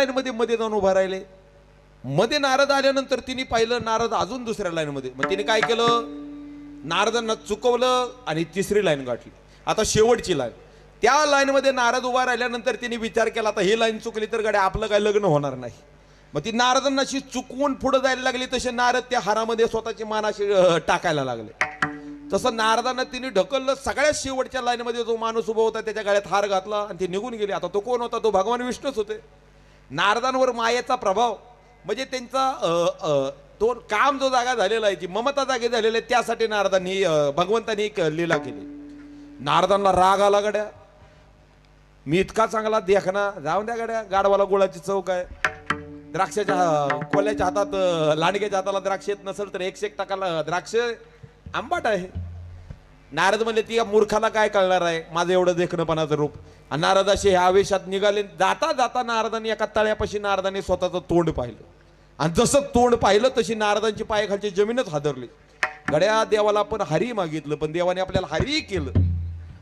लाईनमध्ये मध्ये जाऊन उभा राहिले. मध्ये नारद आल्यानंतर तिने पाहिलं नारद अजून दुसऱ्या लाईनमध्ये. मग तिने काय केलं? नारदांना चुकवलं आणि तिसरी लाईन गाठली. आता शेवटची लाईन. त्या लाईनमध्ये नारद उभा राहिल्यानंतर तिने विचार केला आता ही लाईन चुकली तर गाडी आपलं काय लग्न होणार नाही. मग ती नारदांना अशी चुकवून पुढे जायला लागली तसे नारद त्या हारामध्ये स्वतःची मान अशी टाकायला लागले. तसं नारदांना तिने ढकललं सगळ्यात शेवटच्या लाईनमध्ये जो माणूस उभा होता त्याच्या गाड्यात हार घातला आणि ते निघून गेले. आता तो कोण होता? तो भगवान विष्णूच होते. नारदांवर मायेचा प्रभाव. म्हणजे त्यांचा तो काम जो जागा झालेला आहे जी ममता जागी झालेली आहे त्यासाठी नारदांनी भगवंतांनी एक लीला केली. नारदांना राग आला गड्या. मी इतका चांगला देखना जाऊन द्या गड्या गाडवाला गुळाची चौक आहे. द्राक्षाच्या कोल्याच्या हातात लांडग्याच्या हाताला द्राक्ष येत नसेल तर एकशे एक टाकाला द्राक्ष आंबाट आहे. नारद म्हणले ती या मूर्खाला काय कळणार आहे? माझं एवढं देखणपणाचं रूप. आणि नारदाशी ह्या आवेशात निघाले. जाता जाता नारदांनी एका तळ्यापाशी नारदांनी स्वतःचं तोंड पाहिलं. आणि जसं तोंड पाहिलं तशी नारदांची पायाखालची जमीनच हादरली. गड्या देवाला पण हरी मागितलं पण देवाने आपल्याला हरी केलं.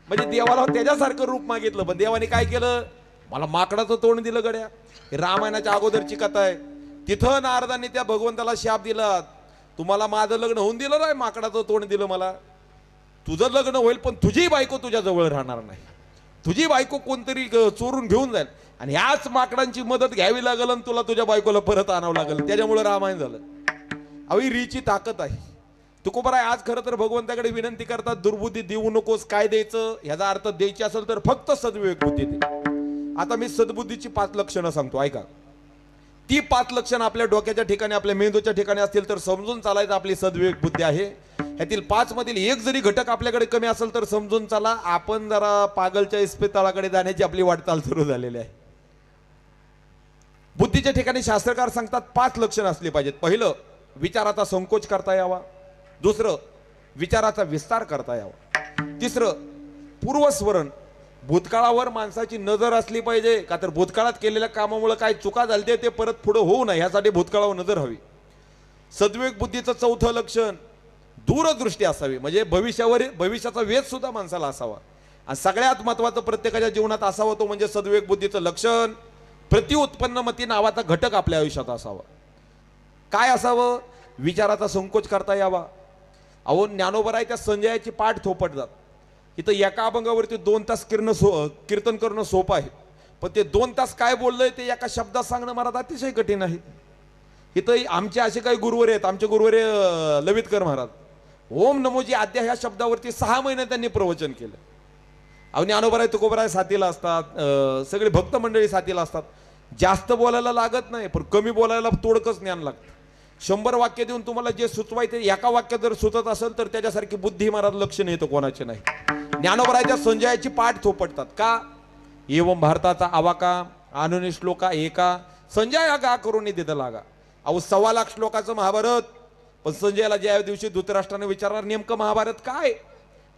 म्हणजे देवाला त्याच्यासारखं रूप मागितलं पण देवाने काय केलं? मला माकडाचं तोंड दिलं गड्या. हे रामायणाच्या अगोदरची कथा आहे. तिथं नारदांनी त्या भगवंताला शाप दिला. तुम्हाला माझं लग्न होऊन दिलं नाही माकडाचं तोंड दिलं मला. तुझं लग्न होईल पण तुझी बायको तुझ्या जवळ राहणार नाही. तुझी बायको कोणतरी चोरून घेऊन जाईल. आणि याच माकडांची मदत घ्यावी लागल आणि तुला तुझ्या बायकोला परत आणावं लागेल. त्याच्यामुळे रामायण झालं. अवी रीची ताकद आहे. तुकोबराय आज खरं तर भगवंताकडे विनंती करतात दुर्बुद्धी देऊ नकोस काय द्यायचं? ह्याचा अर्थ द्यायची असेल तर फक्त सद्विवेक बुद्धी दे. आता मी सद्बुद्धीची पाच लक्षणं सांगतो ऐका. ती पाच लक्षणं आपल्या डोक्याच्या ठिकाणी आपल्या मेंदूच्या ठिकाणी असतील तर समजून चालायचं आपली सद्विवेक बुद्धी आहे. यातील पाच मधील एक जरी घटक आपल्याकडे कमी असेल तर समजून चला. आपण जरा पागलच्या इस्पितळाकडे जाण्याची आपली वाटचाल सुरू झालेली आहे. बुद्धीच्या ठिकाणी शास्त्रकार सांगतात पाच लक्षण असली पाहिजेत. पहिलं विचाराचा संकोच करता यावा. दुसरं विचाराचा विस्तार करता यावा. तिसरं पूर्वस्मरण भूतकाळावर माणसाची नजर असली पाहिजे का तर भूतकाळात केलेल्या कामामुळे काय चुका झाली ते परत पुढे होऊ नये. ह्यासाठी भूतकाळावर नजर हवी. सद्विवेक बुद्धीचं चौथं लक्षण दूरदृष्टी असावी. म्हणजे भविष्यावर भविष्याचा वेध सुद्धा माणसाला असावा. आणि सगळ्यात महत्वाचं प्रत्येकाच्या जीवनात असावं तो म्हणजे सद्विवेक बुद्धीचं लक्षण. प्रतिउत्पन्नमती नावाचा घटक आपल्या आयुष्यात असावा. काय असावं? विचाराचा संकोच करता यावा. अहो ज्ञानोबर आहे त्या संजयाची पाठ थोपट जात इथं एका अभंगावरती दोन तास किरण सो कीर्तन करणं सोपं आहे. पण ते दोन तास काय बोललंय ते एका शब्दात सांगणं मला अतिशय कठीण आहे. इथं आमचे असे काही गुरुवर आहेत. आमचे गुरुवर लवितकर महाराज. ओम नमोजी आद्या ह्या शब्दावरती सहा महिने त्यांनी प्रवचन केलं. अहो ज्ञानोबराय तुकोबराय साथीला असतात सगळे भक्त मंडळी साथीला असतात. जास्त बोलायला लागत नाही पण कमी बोलायला तोडकंच ज्ञान लागतं. शंभर वाक्य देऊन तुम्हाला जे सुचवायचे एका वाक्यात जर सुचत असेल तर त्याच्यासारखी बुद्धी महाराज लक्ष नाही येतं कोणाचे नाही. ज्ञानोबरायच्या संजयाची पाठ थोपटतात. का? एवम भारताचा आवाका अनुनी श्लोका एका संजय गा करून देता लागा. अहो सव्वा लाख श्लोकाचं महाभारत पण संजयला ज्या दिवशी धृतराष्ट्राने विचारणार नेमकं महाभारत काय?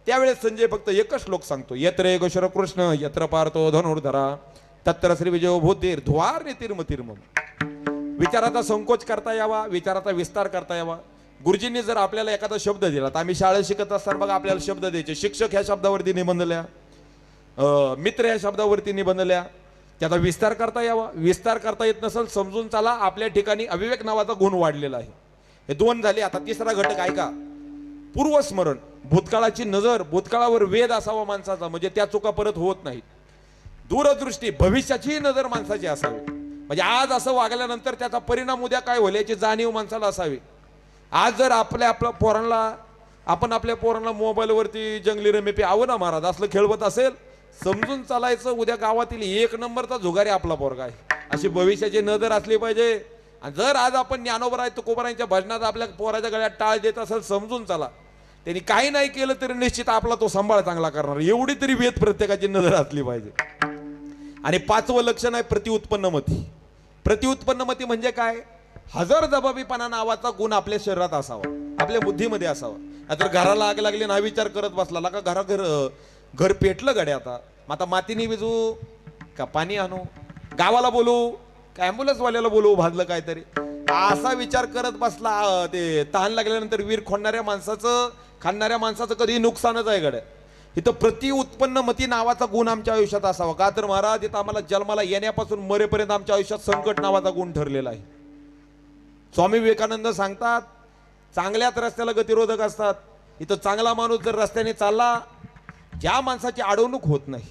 त्यावेळेस संजय फक्त एकच श्लोक सांगतो यत्र येगोश्वर कृष्ण यत्र पारतो धनुर्धरा तत्र श्री विजय भूतीर ध्वार तिर्म. विचाराचा संकोच करता यावा विचाराचा विस्तार करता यावा. गुरुजींनी जर आपल्याला एखादा शब्द दिला तर आम्ही शाळेत शिकत असताना बघा आपल्याला शब्द द्यायचे. शिक्षक ह्या शब्दावरती निबंधल्या अं, मित्र ह्या शब्दावरती निबंधल्या. त्याचा विस्तार करता यावा. विस्तार करता येत नसेल समजून चला आपल्या ठिकाणी अविवेक नावाचा गुण वाढलेला आहे. हे दोन झाले आता तिसरा घटक ऐका. पूर्वस्मरण भूतकाळाची नजर भूतकाळावर वेद असावा माणसाचा म्हणजे त्या चुका परत होत नाहीत. दूरदृष्टी भविष्याची नजर माणसाची असावी. म्हणजे आज असं वागल्यानंतर त्याचा परिणाम उद्या काय होईल याची जाणीव माणसाला असावी. आज जर आपल्या आपल्या पोरांना आपण आपल्या पोरांना मोबाईलवरती जंगली रमेपी आवं ना महाराज असलं खेळवत असेल समजून चालायचं उद्या गावातील एक नंबरचा झुगारी आपला पोरगा आहे. अशी भविष्याची नजर असली पाहिजे. आणि जर आज आपण ज्ञानोबराय तुकोबरायांच्या भजनात आपल्या पोराच्या गळ्यात टाळ देत असेल समजून चला. त्यांनी काही नाही केलं तरी निश्चित आपला तो सांभाळ चांगला करणार. एवढी तरी वेद प्रत्येकाची नजर असली पाहिजे. आणि पाचवं लक्षण आहे प्रतिउत्पन्नमती. प्रतिउत्पन्नमती म्हणजे काय? हजर जबाबीपणा नावाचा गुण आपल्या शरीरात असावा. आपल्या बुद्धीमध्ये असावा. नाहीतर घराला आग लागली ना विचार करत बसला. का घरा घर घर पेटलं गड्या आता. आता मातीने विजू का पाणी आणू? गावाला बोलू? का बोलवू वाल्याला भाजलं काहीतरी? असा विचार करत बसला ते तहान लागल्यानंतर वीर खोडणाऱ्या माणसाचं खाणाऱ्या माणसाचं कधी नुकसानच आहे गड्या. इथं प्रति उत्पन्न मती नावाचा गुण आमच्या आयुष्यात असावा. का तर महाराज इथं आम्हाला जन्माला येण्यापासून मरेपर्यंत आमच्या आयुष्यात संकट नावाचा गुण ठरलेला आहे. स्वामी विवेकानंद सांगतात चांगल्याच रस्त्याला गतिरोधक असतात. इथं चांगला माणूस जर रस्त्याने चालला ज्या माणसाची अडवणूक होत नाही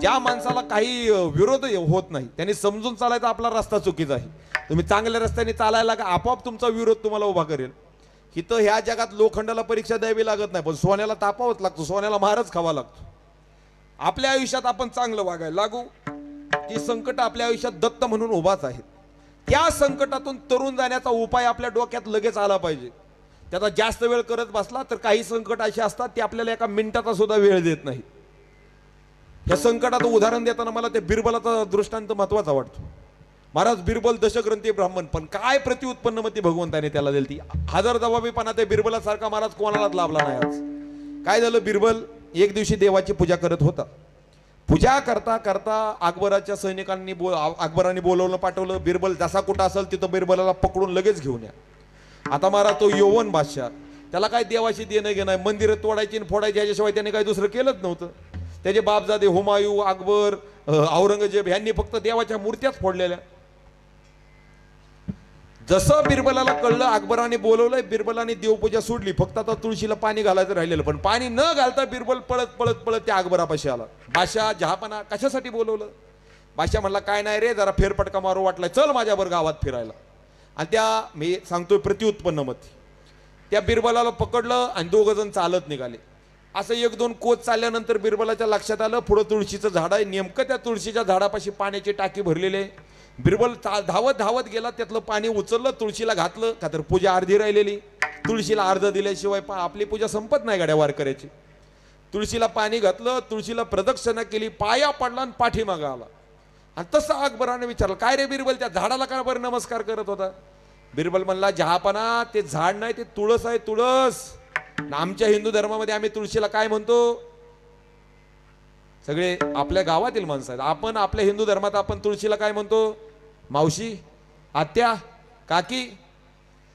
ज्या माणसाला काही विरोध होत नाही त्यांनी समजून चालायचा आपला रस्ता चुकीचा आहे. तुम्ही चांगल्या रस्त्याने चालायला का आपोआप तुमचा विरोध तुम्हाला उभा करेल. इथं ह्या जगात लोखंडाला परीक्षा द्यावी लागत नाही पण सोन्याला तापावंच लागतो सोन्याला मारच खावा लागतो. आपल्या आयुष्यात आपण चांगलं वागायला लागू. ती संकट आपल्या आयुष्यात दत्त म्हणून उभाच आहेत. त्या संकटातून तरुण जाण्याचा उपाय आपल्या डोक्यात लगेच आला पाहिजे. त्याचा जास्त वेळ करत बसला तर काही संकट असे असतात ते आपल्याला एका मिनिटाचा सुद्धा वेळ देत नाही या संकटाचं उदाहरण देताना मला ते बिरबलाचा दृष्टांत महत्त्वाचा वाटतो. महाराज बिरबल दशग्रंथी ब्राह्मण पण काय प्रति उत्पन्नमती भगवंताने त्याला दिली ती? हजार जबाबीपणा त्या बिरबलासारखा महाराज कोणालाच लाभला नाही आज. काय झालं? बिरबल एक दिवशी देवाची पूजा करत होता. पूजा करता करता अकबराच्या सैनिकांनी बो अकबराने बोलवलं पाठवलं बिरबल जसा कुठं असेल तिथं बिरबलाला पकडून लगेच घेऊन या. आता महाराज तो यौवन बादशाह त्याला काय देवाशी देणं घेणं मंदिरं तोडायची आणि फोडायची याच्याशिवाय त्याने काही दुसरं केलंच नव्हतं. त्याचे बापजादे हुमायू अकबर औरंगजेब यांनी फक्त देवाच्या मूर्त्याच फोडलेल्या. जसं बिरबलाला कळलं अकबराने बोलवलंय बिरबलाने देवपूजा सोडली. फक्त आता तुळशीला पाणी घालायचं राहिलेलं. पण पाणी न घालता बिरबल पळत पळत पळत त्या अकबरापाशी आला. बादशा जहापणा कशासाठी बोलवलं? बादशा म्हणला काय नाही रे जरा फेरपटका मारू वाटलाय. चल माझ्यावर गावात फिरायला. आणि त्या मी सांगतोय प्रतिउत्पन्न मत त्या बिरबलाला पकडलं आणि दोघ जण चालत निघाले. असं एक दोन कोच चालल्यानंतर बिरबलाच्या लक्षात आलं पुढं तुळशीचं झाड आहे. नेमकं त्या तुळशीच्या झाडापाशी पाण्याची टाकी भरलेली आहे. बिरबल चा- धावत धावत गेला त्यातलं पाणी उचललं तुळशीला घातलं का तर पूजा अर्धी राहिलेली. तुळशीला अर्ध दिल्याशिवाय पा- आपली पूजा संपत नाही गाड्या वारकऱ्याची. तुळशीला पाणी घातलं तुळशीला प्रदक्षिणा केली पाया पडला आणि पाठीमागं आला. आणि तसं अकबराने विचारलं काय रे बिरबल त्या झाडाला काय बरं नमस्कार करत होता? बिरबल म्हणला जहापना ते झाड नाही ते तुळस आहे तुळस. आमच्या हिंदू धर्मामध्ये आम्ही तुळशीला काय म्हणतो? सगळे आपल्या गावातील माणसं आहेत. आपण आपल्या हिंदू धर्मात आपण तुळशीला काय म्हणतो? मावशी आत्या काकी.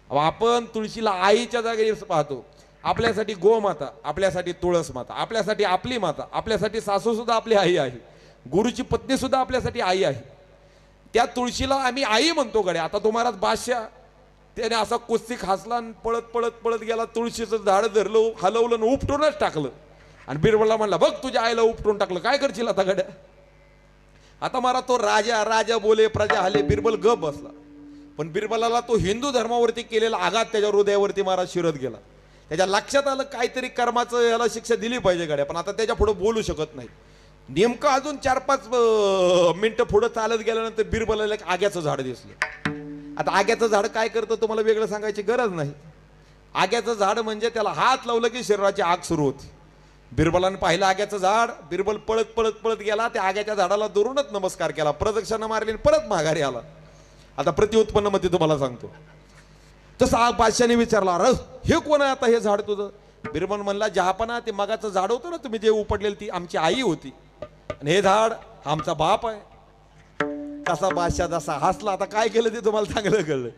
आपण तुळशीला आईच्या जागी पाहतो. आपल्यासाठी गोमाता आपल्यासाठी तुळस माता आपल्यासाठी आपली माता आपल्यासाठी सासू सुद्धा आपली आई आहे. गुरुची पत्नी सुद्धा आपल्यासाठी आई आहे. त्या तुळशीला आम्ही आई म्हणतो गड्या. आता तो महाराज बादशाह त्याने असा कुस्ती खासला आणि पळत पळत पळत गेला. तुळशीचं झाड धरलं हलवलं आणि उपटूनच टाकलं. आणि बिरबलला म्हणला बघ तुझ्या आईला उपटून टाकलं. काय करशील आता गड्या? आता मला तो राजा राजा बोले प्रजा हले. बिरबल गप बसला. पण बिरबलाला तो हिंदू धर्मावरती केलेला आघात त्याच्या हृदयावरती महाराज शिरत गेला. त्याच्या लक्षात आलं काहीतरी कर्माचं याला शिक्षा दिली पाहिजे गाड्या पण आता त्याच्या पुढे बोलू शकत नाही. नेमकं अजून चार पाच मिनटं मिनिटं पुढे चालत गेल्यानंतर बिरबलाला एक आग्याचं झाड दिसलं. आता आग्याचं झाड काय करतं तुम्हाला वेगळं सांगायची गरज नाही. आग्याचं झाड म्हणजे त्याला हात लावलं की शरीराची आग सुरू होती. बिरबलाने पाहिलं आग्याचं झाड बिरबल पळत पळत पळत गेला त्या आग्याच्या झाडाला दुरूनच नमस्कार केला. प्रदक्षिणा मारली परत माघारी आला. आता प्रतिउत्पन्नमध्ये तुम्हाला सांगतो. तसं आ- बादशाने विचारला अरे हे कोण आहे आता हे झाड तुझं? बिरबल म्हणला जहापना ते मगाचं झाड होतं ना तुम्ही जे उपडलेलं ती आमची आई होती. आणि हे झाड आमचा बाप आहे. तसा बादशाह जसा हसला आता काय केलं ते तुम्हाला चांगलं कळलं.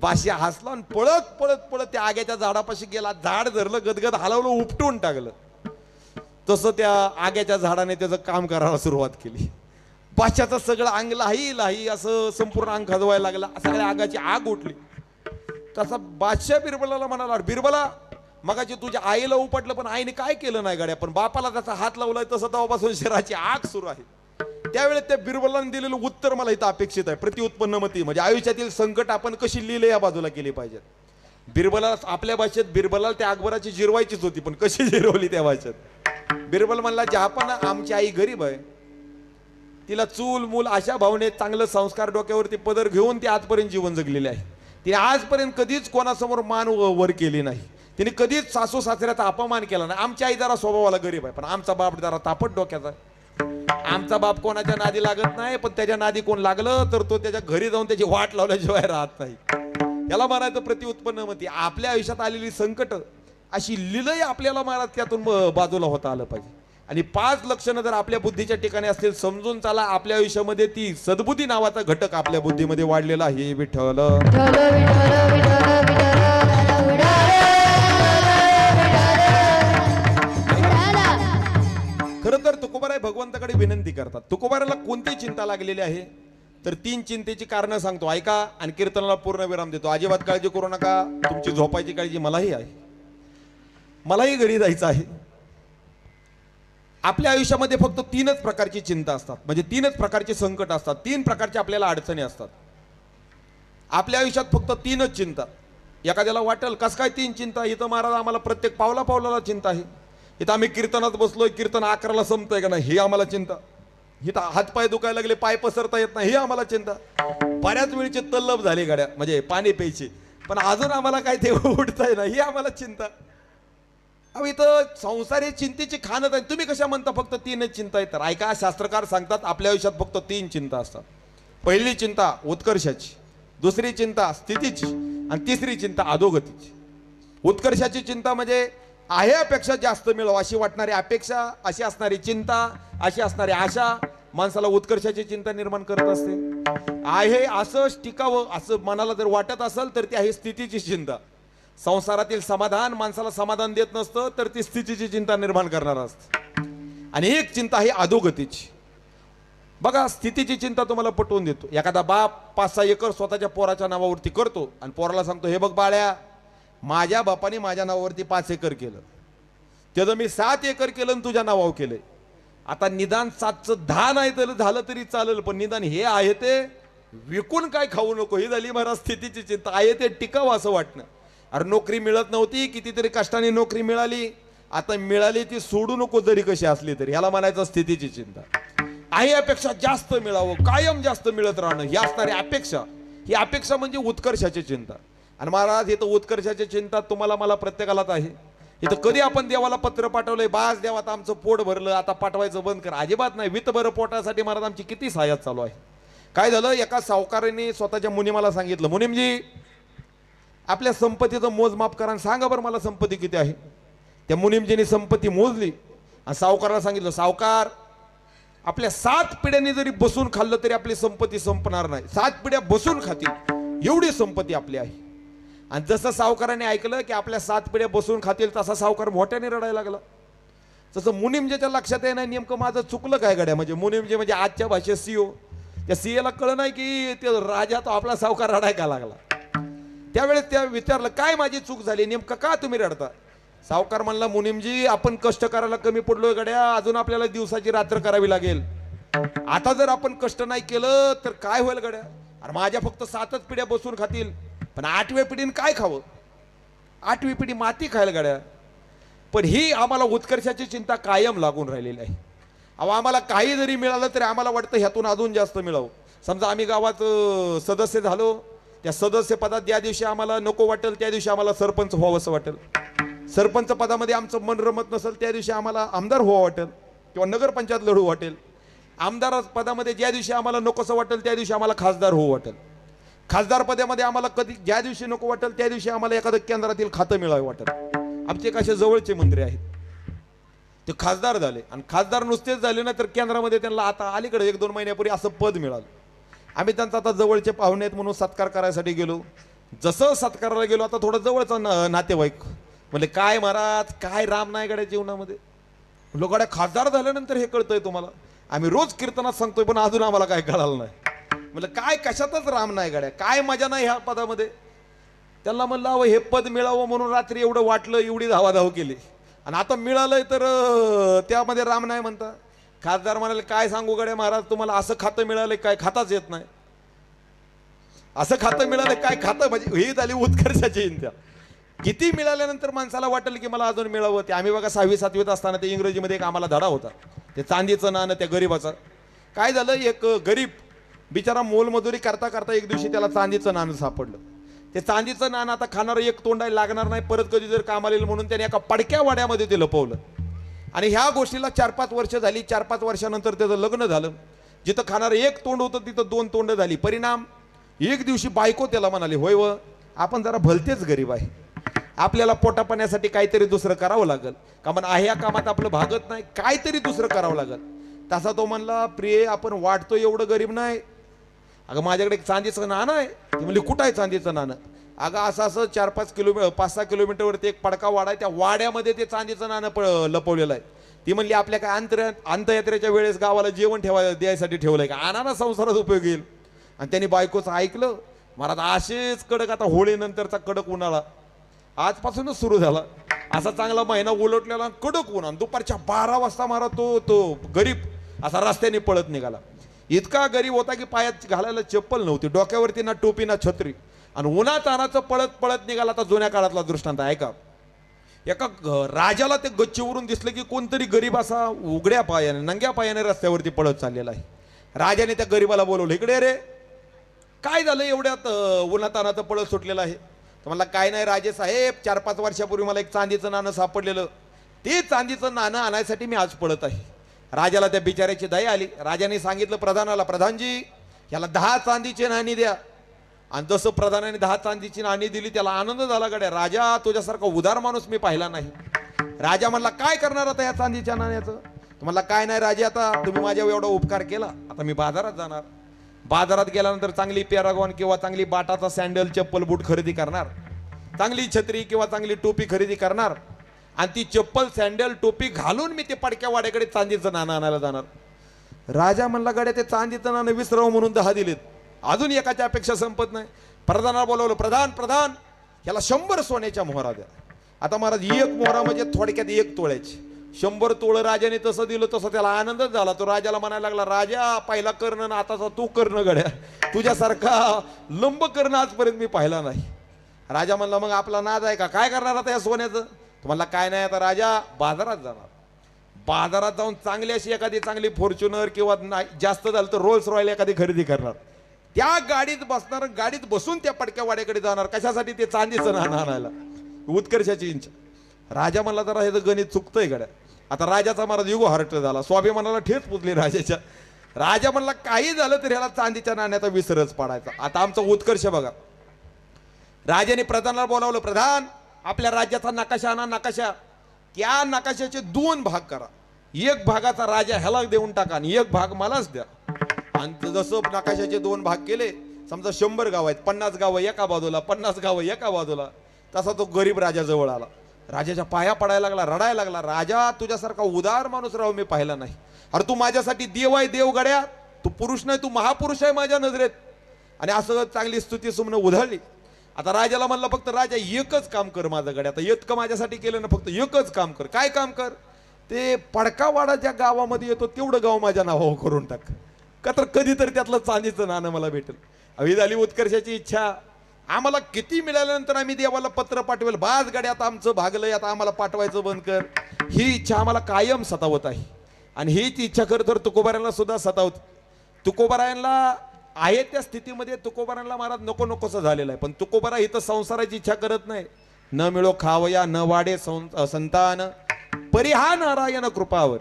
बादशाह हसला आणि पळत पळत पळत त्या आग्याच्या झाडापाशी गेला. झाड धरलं गदगद हलवलं उपटून टाकलं. तसं त्या आग्याच्या झाडाने त्याचं काम करायला सुरुवात केली. बादशाचं सगळं अंग लाही लाही असं संपूर्ण अंग खजवायला लागला. सगळ्या आगाची आग उठली. तसा बादशाह बिरबलाला म्हणाला बिरबला मगाची तुझ्या आईला उपटलं पण आईने काय केलं नाही गाड्या? पण बापाला त्याचा हात लावलाय तसं तेव्हापासून शरीराची आग सुरू आहे. त्यावेळेस त्या बिरबलाने दिलेलं उत्तर मला इथं अपेक्षित आहे. प्रतिउत्पन्नमती म्हणजे आयुष्यातील संकट आपण कशी लिहिले या बाजूला केली पाहिजेत. बिरबला आपल्या भाषेत बिरबलाला त्या अकबराची जिरवायचीच होती पण कशी जिरवली त्या भाषेत? बिरबल म्हणला आपण आमची आई गरीब आहे. तिला चूल मूल अशा भावनेत चांगलं संस्कार डोक्यावरती पदर घेऊन ती आजपर्यंत जीवन जगलेले आहे. तिने आजपर्यंत कधीच कोणासमोर मान वर केली नाही. तिने कधीच सासू सासऱ्याचा अपमान केला नाही. आमची आई जरा स्वभावाला गरीब आहे पण आमचा बाप जरा तापट डोक्याचा आहे. आमचा बाप कोणाच्या नादी लागत नाही पण त्याच्या नादी कोण लागलं तर तो त्याच्या घरी जाऊन त्याची वाट लावल्याशिवाय राहत नाही. याला म्हणायचं प्रतिउत्पन्न म्हणते आपल्या आयुष्यात आलेली संकट अशी लिलय आपल्याला महाराज त्यातून बाजूला होता आलं पाहिजे. आणि पाच लक्षणं जर आपल्या बुद्धीच्या ठिकाणी असतील समजून चाला आपल्या आयुष्यामध्ये ती सद्बुद्धी नावाचा घटक आपल्या बुद्धीमध्ये वाढलेला हे विठ्ठल. खरं तर तुकोबाराय भगवंताकडे विनंती करतात. तुकोबाराला कोणती चिंता लागलेली आहे? तर तीन चिंतेची कारणं सांगतो. ऐका आणि कीर्तनाला पूर्ण विराम देतो. अजिबात काळजी करू नका. तुमची झोपायची काळजी मलाही आहे. मलाही घरी जायचं आहे. आपल्या आयुष्यामध्ये फक्त तीनच प्रकारची चिंता असतात. म्हणजे तीनच प्रकारचे संकट असतात. तीन प्रकारच्या आपल्याला अडचणी असतात. आपल्या आयुष्यात फक्त तीनच चिंता. एखाद्याला वाटेल कस काय तीन चिंता? इथं महाराज आम्हाला प्रत्येक पावला पावलाला चिंता आहे. इथं आम्ही कीर्तनात बसलोय कीर्तन अकराला संपतंय का नाही ही आम्हाला चिंता. इथं हातपाय दुखायला लागले पाय पसरता येत नाही ही आम्हाला चिंता. बऱ्याच वेळची तल्लभ झाले गाड्या म्हणजे पाणी प्यायची. पण अजून आम्हाला काय ते उठताय ना ही आम्हाला चिंता. अहो इथं संसार हे चिंतेची खाणत आहे तुम्ही कशा म्हणता फक्त तीनच चिंता आहेत? तर ऐका शास्त्रकार सांगतात आपल्या आयुष्यात फक्त तीन चिंता असतात. पहिली चिंता उत्कर्षाची दुसरी चिंता स्थितीची आणि तिसरी चिंता अधोगतीची. उत्कर्षाची चिंता म्हणजे आहे अपेक्षा जास्त मिळावं अशी वाटणारी अपेक्षा अशी असणारी चिंता अशी असणारी आशा माणसाला उत्कर्षाची चिंता निर्माण करत असते. आहे असं टिकावं असं मनाला जर वाटत असेल तर ती आहे स्थितीची चिंता. संसारातील समाधान माणसाला समाधान देत नसतं तर ती स्थितीची चिंता निर्माण करणार असते. आणि एक चिंता आहे अधोगतीची. बघा स्थितीची चिंता तुम्हाला पटवून देतो. एखादा बाप पाच सहा एकर स्वतःच्या पोराच्या नावावरती करतो आणि पोराला सांगतो हे बघ बाळ्या माझ्या बापाने माझ्या नावावरती पाच एकर केलं. त्याचं मी सात एकर केलं आणि तुझ्या नावावर केलंय. आता निदान सातचं दहा नाही तर झालं तरी चालेल पण निदान हे आहे ते विकून काय खाऊ नको ही झाली महाराज स्थितीची चिंता. आहे ते टिकावं असं वाटणं. अरे नोकरी मिळत नव्हती कितीतरी कष्टाने नोकरी मिळाली. आता मिळाली ती सोडू नको जरी कशी असली तरी ह्याला म्हणायचं स्थितीची चिंता. आहे अपेक्षा जास्त मिळावं कायम जास्त मिळत राहणं ही असणारी अपेक्षा. ही अपेक्षा म्हणजे उत्कर्षाची चिंता. आणि महाराज इथं उत्कर्षाची चिंता तुम्हाला मला प्रत्येकालाच आहे. इथं कधी आपण देवाला पत्र पाठवलंय बास देवात आमचं पोट भरलं आता पाठवायचं बंद कर. अजिबात नाही वित बरं पोटासाठी महाराज आमची किती सहाय्यात चालू आहे. काय झालं एका सावकाराने स्वतःच्या मुनिमाला सांगितलं मुनिमजी आपल्या संपत्तीचं मोजमाप करा आणि सांगा बरं मला संपत्ती किती आहे. त्या मुनिमजीने संपत्ती मोजली आणि सावकाराला सांगितलं सावकार आपल्या सात पिढ्यांनी जरी बसून खाल्लं तरी आपली संपत्ती संपणार नाही. सात पिढ्या बसून खातील एवढी संपत्ती आपली आहे. आणि जसं सावकाराने ऐकलं की आपल्या सात पिढ्या बसून खातील तसा सावकार मोठ्याने रडायला लागला. तसं मुनिमजेच्या लक्षात आहे नाही नेमकं माझं चुकलं काय गड्या? म्हणजे मुनिमजे म्हणजे आजच्या भाषेत सीओ त्या सीएला कळलं नाही की ते राजा तो आपला सावकार रडाय का लागला? त्यावेळेस त्या विचारलं काय माझी चूक झाली? नेमकं का तुम्ही रडता? सावकार म्हणला मुनिमजी आपण कष्ट करायला कमी पडलोय गड्या. अजून आपल्याला दिवसाची रात्र करावी लागेल. आता जर आपण कष्ट नाही केलं तर काय होईल गड्या? अरे माझ्या फक्त सातच पिढ्या बसून खातील. पण आठव्या पिढीनं काय खावं? आठवी पिढी माती खायला गड्या. पण ही आम्हाला उत्कर्षाची चिंता कायम लागून राहिलेली आहे. अहो आम्हाला काही जरी मिळालं तरी आम्हाला वाटतं ह्यातून अजून जास्त मिळावं. समजा आम्ही गावात सदस्य झालो त्या सदस्य पदात ज्या दिवशी आम्हाला नको वाटेल त्या दिवशी आम्हाला सरपंच व्हावं असं वाटेल. सरपंच पदामध्ये आमचं मन रमत नसेल त्या दिवशी आम्हाला आमदार व्हावं वाटेल किंवा नगरपंचायत लढू वाटेल. आमदार पदामध्ये ज्या दिवशी आम्हाला नकोसं वाटेल त्या दिवशी आम्हाला खासदार होऊ वाटेल. खासदार पदामध्ये आम्हाला कधी ज्या दिवशी नको वाटेल त्या दिवशी आम्हाला एखादं केंद्रातील खातं मिळावं वाटेल. आमचे कसे जवळचे मंत्री आहेत. ते खासदार झाले. आणि खासदार नुसतेच झाले ना तर केंद्रामध्ये त्यांना आता अलीकडे एक दोन महिन्यापूर्वी असं पद मिळालं. आम्ही त्यांचा आता जवळचे पाहुणे आहेत म्हणून सत्कार करायसाठी गेलो. जसं सत्काराला गेलो आता थोडं जवळचा ना- नातेवाईक म्हणजे काय महाराज काय राम नायगड्या गड्या जीवनामध्ये? लोकांना खासदार झाल्यानंतर हे कळतंय तुम्हाला. आम्ही रोज कीर्तनात सांगतोय पण अजून आम्हाला काय कळालं नाही. म्हटलं काय कशातच राम नाही गाड्या. काय मजा नाही ह्या पदामध्ये? त्यांना म्हणलं अहो हे पद मिळावं म्हणून रात्री एवढं वाटलं एवढी धावाधाव केली. आणि आता मिळालंय तर त्यामध्ये राम नाही म्हणता. खासदार म्हणाले काय सांगू गड्या महाराज तुम्हाला असं खातं मिळालंय काय खाताच येत नाही. असं खातं मिळालं काय खातं? म्हणजे ही झाली उत्कर्षाची इंत्या किती मिळाल्यानंतर माणसाला वाटेल की मला अजून मिळावं? ते आम्ही बघा सहावी सातवीत असताना ते इंग्रजीमध्ये एक आम्हाला धडा होता. ते चांदीचं नाणं त्या गरीबाचं. काय झालं? एक गरीब बिचारा मोलमजुरी करता करता एक दिवशी त्याला चांदीचं नाणं सापडलं. ते चांदीचं नाणं आता खाणारं एक तोंडायला लागणार नाही. परत कधी जर कामाला येईल म्हणून त्याने एका पडक्या वाड्यामध्ये ते लपवलं. आणि ह्या गोष्टीला चार पाच वर्ष झाली. चार पाच वर्षानंतर त्याचं लग्न झालं. जिथं खाणारं एक तोंड होतं तिथं दोन तोंड झाली. परिणाम एक दिवशी बायको त्याला म्हणाली होय व आपण जरा भलतेच गरीब आहे. आपल्याला पोटापाण्यासाठी काहीतरी दुसरं करावं लागेल. का म्हण आहे या कामात आपलं भागत नाही. काहीतरी दुसरं करावं लागेल. तसा तो म्हणला प्रिय आपण वाटतो एवढं गरीब नाही. अगं माझ्याकडे एक चांदीचं नाणं आहे. ती म्हणली कुठं आहे चांदीचं नाणं? अगं असं असं चार पाच किलोमीटर पाच सहा किलोमीटरवरती एक पडका वाडा आहे. त्या वाड्यामध्ये ते चांदीचं नाणं प लपवलेलं आहे. ती म्हणली आपल्या काय अंतर अंतयात्रेच्या वेळेस गावाला जेवण ठेवाय द्यायसाठी ठेवलं आहे का? आणाना संसारात उपयोग येईल. आणि त्यांनी बायकोचं ऐकलं. महाराज असेच कडक आता होळीनंतरचा कडक उन्हाळा. आजपासूनच सुरू झाला. असा चांगला महिना उलटलेला कडक उन्हा आणि दुपारच्या बारा वाजता मारा तो तो गरीब असा रस्त्याने पळत निघाला. इतका गरीब होता की पायात घालायला चप्पल नव्हती. डोक्यावरती ना टोपी ना छत्री. आणि उन्हा तानाचं पळत पळत निघाला आता जुन्या काळातला दृष्टांत. आहे का एका राजाला ते गच्चीवरून दिसलं की कोणतरी गरीब असा उघड्या पायाने नंग्या पायाने रस्त्यावरती पळत चाललेला आहे. राजाने त्या गरीबाला बोलवलं इकडे रे. काय झालं एवढ्यात उन्हा उन्हातानाचं पळत सुटलेलं आहे? तर म्हणला काय नाही राजे साहेब चार पाच वर्षापूर्वी मला एक चांदीचं नाणं सापडलेलं. ते चांदीचं नाणं आणायसाठी मी आज पळत आहे. राजाला त्या बिचाऱ्याची दया आली. राजाने सांगितलं प्रधानाला प्रधानजी याला दहा चांदीची नाणी द्या. आणि जसं प्रधानाने दहा चांदीची नाणी दिली त्याला आनंद झाला गड्या राजा तुझ्यासारखा उदार माणूस मी पाहिला नाही. राजा म्हणला काय करणार आता या चांदीच्या नाण्याचं? तुम्हाला काय नाही राजे आता तुम्ही माझ्यावर एवढा उपकार केला. आता मी बाजारात जाणार. बाजारात गेल्यानंतर चांगली पॅरागॉन किंवा चांगली बाटाचा सँडल चप्पल बूट खरेदी करणार. चांगली छत्री किंवा चांगली टोपी खरेदी करणार. आणि ती चप्पल सँडल टोपी घालून मी ते पडक्या वाड्याकडे चांदीचं नाणं आणायला जाणार. राजा म्हणला गड्या ते चांदीचं नाणं विसरावं म्हणून दहा दिलेत. अजून एकाच्या अपेक्षा संपत नाही. प्रधानाला बोलवलं प्रधान प्रधान याला शंभर सोन्याच्या मोहरा द्या. आता महाराज एक मोहरा म्हणजे थोडक्यात एक तोळ्याची. शंभर तोळ राजाने तसं दिलं तसं त्याला आनंदच झाला. तो राजाला म्हणायला लागला राजा पहिला कर्ण ना आताचा तू कर्ण गड्या. तुझ्यासारखा लंब कर्ण आजपर्यंत मी पाहिला नाही. राजा म्हणला मग आपला नाद आहे का? काय करणार आता या सोन्याचं? म्हणला काय नाही आता राजा? बाजारात जाणार. बाजारात जाऊन चांगली अशी एखादी चांगली फॉर्च्युनर किंवा नाही जास्त झालं तर रोल्स रॉयल एखादी खरेदी करणार. त्या गाडीत बसणार गाडीत बसून त्या पडक्या वाड्याकडे जाणार. कशासाठी? ते चांदीचं नाणं आणायला. उत्कर्षाची इंच. राजा म्हणला जरा हे तर गणित चुकतंय गड्या. आता राजाचा महाराज युगो हर्ट झाला. स्वाभिमानाला ठेच पुजली राजाच्या. राजा म्हणला काही झालं तर ह्याला चांदीच्या नाण्याचा विसरच पाडायचा. आता आमचा उत्कर्ष बघा. राजाने प्रधानाला बोलावलं प्रधान आपल्या राज्याचा नकाशा आणा नकाशा. त्या नकाशाचे दोन भाग करा. एक भागाचा राजा ह्याला देऊन टाका आणि एक भाग मलाच द्या. आणि जसं नकाशाचे दोन भाग केले समजा शंभर गाव आहेत पन्नास गावं एका बाजूला पन्नास गावं एका बाजूला तसा तो गरीब राजा जवळ आला. राजाच्या पाया पडायला लागला रडायला लागला. राजा तुझ्यासारखा उदार माणूस राव मी पाहिला नाही. अरे तू माझ्यासाठी देव आहे देव गड्या. तू पुरुष नाही तू महापुरुष आहे माझ्या नजरेत. आणि असं चांगली स्तुती सुमनं उधळली. आता राजाला म्हणलं फक्त राजा एकच काम कर माझं आता इतकं माझ्यासाठी केलं ना फक्त एकच काम कर. काय काम कर? ते पडकावाडा ज्या गावामध्ये येतो तेवढं गाव माझ्या नावावर करून टाक. का तर कधीतरी त्यातलं चांदीचं नाणं मला भेटेल. हवी झाली उत्कर्षाची इच्छा. आम्हाला किती मिळाल्यानंतर आम्ही देवाला पत्र पाठवेल. बाज गाडी आता आमचं भागलंय आता आम्हाला पाठवायचं बंद कर. ही इच्छा आम्हाला कायम सतावत आहे. आणि हीच इच्छा खरं तर तुकोबाऱ्यांना सुद्धा सतावत. तुकोबारायांना आहे त्या स्थितीमध्ये तुकोबारांना महाराज नको नकोसं झालेलं आहे. पण तुकोबारा इथं संसाराची इच्छा करत नाही. न मिळो खावया न वाढे संतान. परिहा नारायण कृपावर.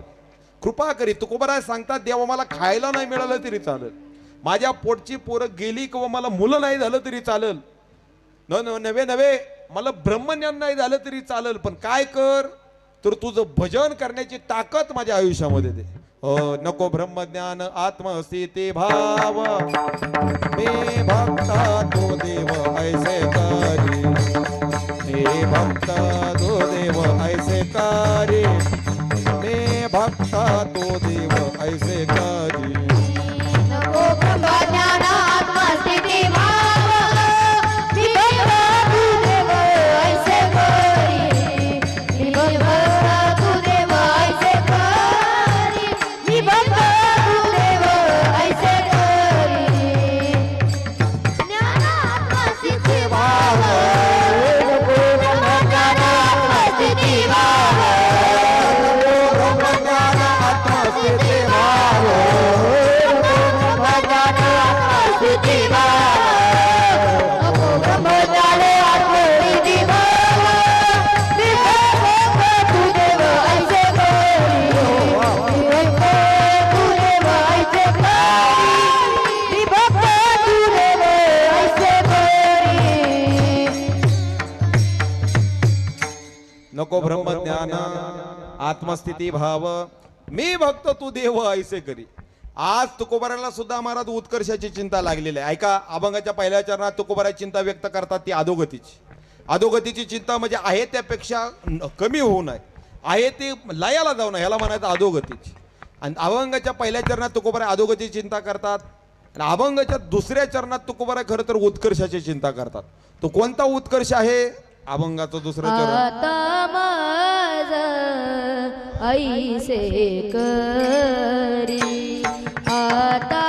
कृपा करी. तुकोबाराय सांगतात देवा मला खायला नाही मिळालं तरी चालेल. माझ्या पोटची पोरं गेली किंवा मला मुलं नाही झालं तरी चालेल. न न- नव्हे नव्हे. मला ब्रह्मज्ञान नाही झालं तरी चालेल. पण काय कर? तर तुझं भजन करण्याची ताकद माझ्या आयुष्यामध्ये दे. नको ब्रह्म ज्ञान आत्मस्थिती भाव। मी भक्ता तो देव, ऐसे करी। मी भक्त तो देव, ऐसे करी। मी भक्ता तो देव, ऐसे करी। नको ब्रह्मज्ञान आत्मस्थिती भाव. मी भक्त तू देव ऐसे करी. आज तुकोबाराला सुद्धा महाराज उत्कर्षाची चिंता लागलेली आहे. ऐका अभंगाच्या पहिल्या चरणात तुकोबारा चिंता व्यक्त करतात ती अधोगतीची. अधोगतीची चिंता म्हणजे आहे त्यापेक्षा कमी होऊ नये. आहे ते लयाला जाऊ नये ह्याला म्हणायचं अधोगतीची. आणि अभंगाच्या पहिल्या चरणात तुकोबारा अधोगतीची चिंता करतात. आणि अभंगाच्या दुसऱ्या चरणात तुकोबारा खरं तर उत्कर्षाची चिंता करतात. तो कोणता उत्कर्ष आहे? अभंगाचं दुसरं चरण. आता माझ ऐसे करी. आता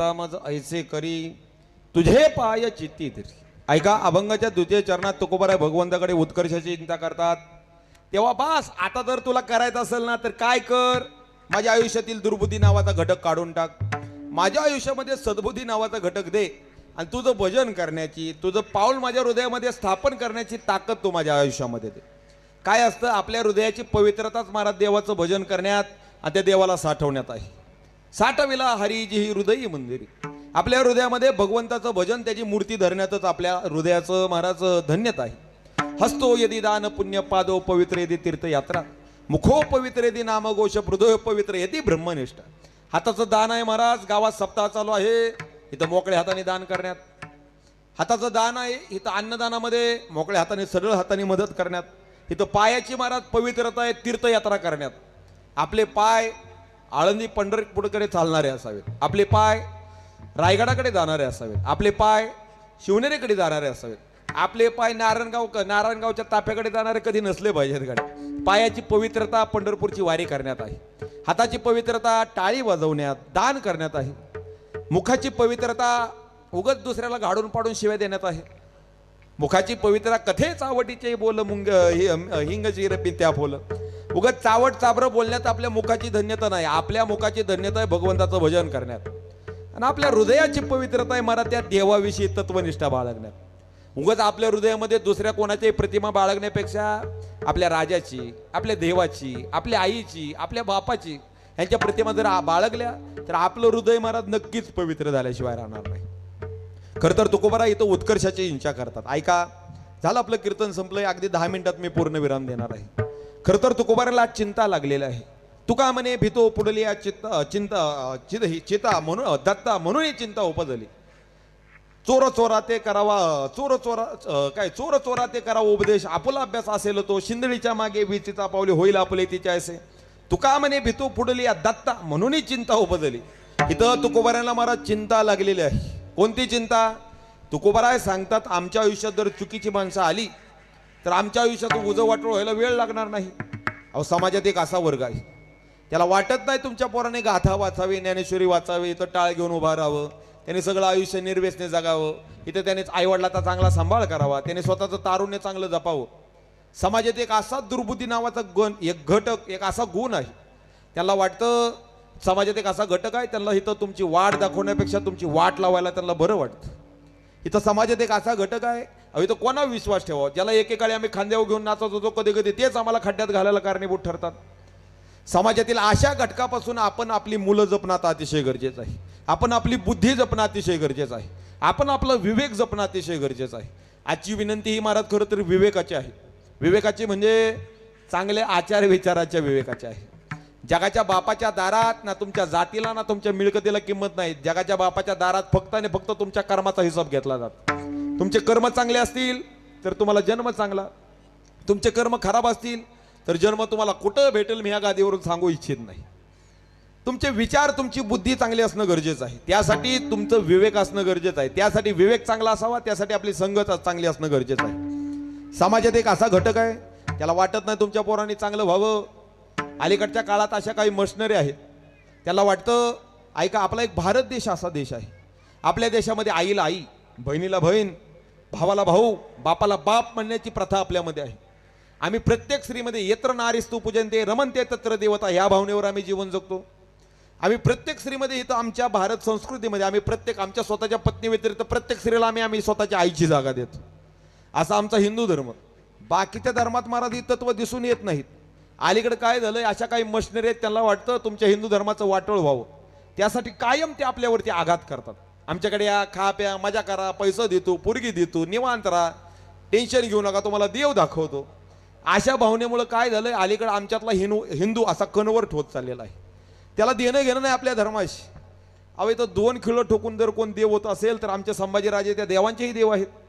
आता मज ऐसे करी तुझे पाय चित्ती तरी ऐका अभंगाच्या द्वितीय चरणात तुकोबाराय भगवंताकडे उत्कर्षाची चिंता करतात. तेव्हा बास आता जर तुला करायचं असेल ना तर काय कर? माझ्या आयुष्यातील दुर्बुद्धी नावाचा घटक काढून टाक. माझ्या आयुष्यामध्ये सद्बुद्धी नावाचा घटक दे. आणि तुझं भजन करण्याची तुझं पाऊल माझ्या हृदयामध्ये स्थापन करण्याची ताकद तू माझ्या आयुष्यामध्ये दे. काय असतं? आपल्या हृदयाची पवित्रताच महाराज देवाचं भजन करण्यात आणि त्या देवाला साठवण्यात आहे. साठविला हरीजी ही हृदयी मंदिरी. आपल्या हृदयामध्ये भगवंताचं भजन त्याची मूर्ती धरण्यातच आपल्या हृदयाचं महाराज धन्यता आहे. हस्तो यदी दान पुण्य पादो पवित्र यदी तीर्थयात्रा. मुखो पवित्र यदी नामघोष हृदय पवित्र यदी ब्रह्मनिष्ठ. हाताचं दान आहे महाराज गावात सप्ताह चालू आहे. इथं मोकळ्या हाताने दान करण्यात. हाताचं दान आहे इथं अन्नदानामध्ये मोकळ्या हाताने सरळ हाताने मदत करण्यात. इथं पायाची महाराज पवित्रता आहे तीर्थयात्रा करण्यात. आपले पाय आळंदी पंढरपूरकडे चालणारे असावेत. आपले पाय रायगडाकडे जाणारे असावेत. आपले पाय शिवनेरीकडे जाणारे असावेत. आपले पाय नारायणगाव नारायणगावच्या ताफ्याकडे जाणारे कधी नसले पाहिजेत गाडी पायाची पवित्रता पंढरपूरची वारी करण्यात आहे. हाताची पवित्रता टाळी वाजवण्यात दान करण्यात आहे. मुखाची पवित्रता उगत दुसऱ्याला गाडून पाडून शिव्या देण्यात आहे. मुखाची पवित्रता कथेच आवडीचे बोल मुंग हि- हिंग चिर त्या बोल उगत चावट चाबरं बोलण्यात आपल्या मुखाची धन्यता नाही. आपल्या मुखाची धन्यता आहे भगवंताचं भजन करण्यात. आणि आपल्या हृदयाची पवित्रता आहे मला त्या देवाविषयी तत्वनिष्ठा बाळगण्यात. उगत आपल्या हृदयामध्ये दुसऱ्या कोणाच्याही प्रतिमा बाळगण्यापेक्षा आपल्या राजाची आपल्या देवाची आपल्या आईची आपल्या बापाची यांच्या प्रतिमा जर बाळगल्या तर आपलं हृदय महाराज नक्कीच पवित्र झाल्याशिवाय राहणार नाही. खरं तर तुकोबारा इथं उत्कर्षाची इच्छा करतात. ऐका झालं आपलं कीर्तन संपलंय. अगदी दहा मिनिटात मी पूर्ण विराम देणार आहे. खरं तर तुकोबाराला आज चिंता लागलेली आहे. तुका म्हणे भीतो पुढली या चित्त चिंता चित ही चिता म्हणून दत्ता म्हणून ही चिंता उपजली. चोर चोरा ते करावा चोर चोरा काय चोर चोरा ते करावा उपदेश आपुला अभ्यास असेल तो शिंदळीच्या मागे विचिता पावली होईल आपले तिच्या असे. तुका म्हणे भीतो पुढली या दत्ता म्हणूनही चिंता उपजली. इथं तुकोबाऱ्याला मला चिंता लागलेली आहे. कोणती चिंता? तुकोबाराय सांगतात आमच्या आयुष्यात जर चुकीची माणसं आली तर आमच्या आयुष्यात उजं वाटोळ व्हायला वेळ लागणार नाही. अहो समाजात एक असा वर्ग आहे. त्याला वाटत नाही तुमच्या पोराने गाथा वाचावी ज्ञानेश्वरी वाचावी इथं टाळ घेऊन उभा राहावं त्याने सगळं आयुष्य निर्व्यसने जगावं इथं त्याने आईवडिलाचा चांगला सांभाळ करावा त्याने स्वतःचं तारुण्य चांगलं जपावं. समाजात एक असा दुर्बुद्धी नावाचा गुण एक घटक एक असा गुण आहे. त्यांना वाटतं समाजात एक असा घटक आहे त्यांना इथं तुमची वाट दाखवण्यापेक्षा तुमची वाट लावायला त्यांना बरं वाटतं. इथं समाजात एक असा घटक आहे अहो तो कोणा विश्वास ठेवा? ज्याला एकेकाळी आम्ही खांद्यावर घेऊन नाचत होतो कधी कधी तेच आम्हाला खड्ड्यात घालायला कारणीभूत ठरतात. समाजातील अशा घटकापासून आपण आपली मुलं जपणं आता अतिशय गरजेचं आहे. आपण आपली बुद्धी जपणं अतिशय गरजेचं आहे. आपण आपलं विवेक जपणं अतिशय गरजेचं आहे. आजची विनंती ही महाराज खरं तर विवेकाची आहे. विवेकाची म्हणजे चांगल्या आचार विचाराच्या विवेकाचे आहे. जगाच्या बापाच्या दारात ना तुमच्या जातीला ना तुमच्या मिळकतीला किंमत नाही. जगाच्या बापाच्या दारात फक्त आणि फक्त तुमच्या कर्माचा हिशोब घेतला जातो. तुमचे कर्म चांगले असतील तर तुम्हाला जन्म चांगला. तुमचे कर्म खराब असतील तर जन्म तुम्हाला कुठं भेटेल मी या गादीवरून सांगू इच्छित नाही. तुमचे विचार तुमची बुद्धी चांगली असणं गरजेचं आहे. त्यासाठी तुमचं विवेक असणं गरजेचं आहे. त्यासाठी विवेक चांगला असावा त्यासाठी आपली संगत चांगली असणं गरजेचं आहे. समाजात एक असा घटक आहे त्याला वाटत नाही तुमच्या पोरांनी चांगलं व्हावं. अलीकडच्या काळात अशा काही मशनरी आहेत. त्याला वाटतं ऐका आपला एक भारत देश असा देश आहे. आपल्या देशामध्ये आईला आई बहिणीला बहीण भावाला भाऊ बापाला बाप म्हणण्याची प्रथा आपल्यामध्ये आहे. आम्ही प्रत्येक स्त्रीमध्ये येत्र नारीस्तू पूजनते रमनते तत्र देवता ह्या भावनेवर आम्ही जीवन जगतो. आम्ही प्रत्येक स्त्रीमध्ये इथं आमच्या भारत संस्कृतीमध्ये आम्ही प्रत्येक आमच्या स्वतःच्या पत्नी व्यतिरिक्त प्रत्येक स्त्रीला आम्ही आम्ही स्वतःच्या आईची जागा देतो. असा आमचा हिंदू धर्म. बाकीच्या धर्मात महाराज ही तत्व दिसून येत नाहीत. अलीकडे काय झालंय अशा काही मशनरी आहेत त्यांना वाटतं तुमच्या हिंदू धर्माचं वाटोळ व्हावं. त्यासाठी कायम ते आपल्यावरती आघात करतात. आमच्याकडे या खा प्या मजा करा पैसा देतो पुरगी देतो निवांत राहा. टेन्शन घेऊ नका तुम्हाला देव दाखवतो. अशा भावनेमुळं काय झालंय अलीकडे आमच्यातला हिंदू हिंदू असा कन्वर्ट होत चाललेला आहे. त्याला देणं घेणं नाही आपल्या धर्माशी. अवे तर दोन खिळं ठोकून जर कोण देव होत असेल तर आमचे संभाजीराजे त्या देवांचेही देव आहेत.